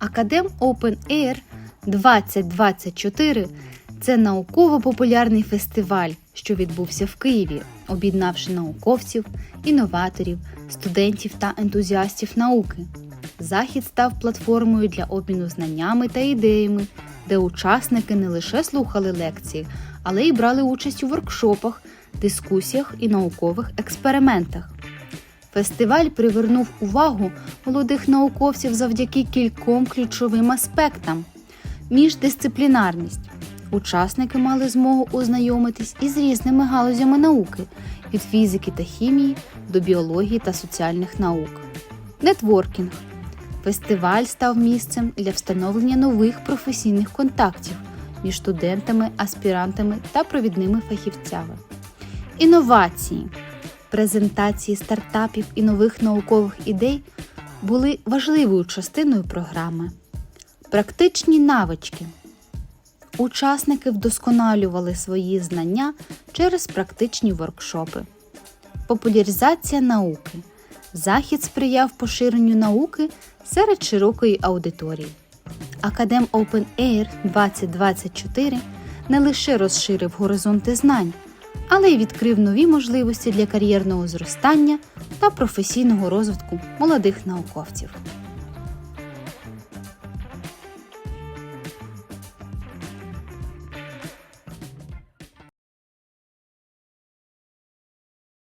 Академ Open Air 2024 це науково-популярний фестиваль, що відбувся в Києві, об'єднавши науковців, інноваторів, студентів та ентузіастів науки. Захід став платформою для обміну знаннями та ідеями, де учасники не лише слухали лекції, але й брали участь у воркшопах, дискусіях і наукових експериментах. Фестиваль привернув увагу молодих науковців завдяки кільком ключовим аспектам. Міждисциплінарність. Учасники мали змогу ознайомитись із різними галузями науки від фізики та хімії до біології та соціальних наук. Нетворкінг. Фестиваль став місцем для встановлення нових професійних контактів між студентами, аспірантами та провідними фахівцями. Інновації. Презентації стартапів і нових наукових ідей були важливою частиною програми. Практичні навички. Учасники вдосконалювали свої знання через практичні воркшопи. Популяризація науки. Захід сприяв поширенню науки серед широкої аудиторії. Академ Open Air 2024 не лише розширив горизонти знань, але й відкрив нові можливості для кар'єрного зростання та професійного розвитку молодих науковців.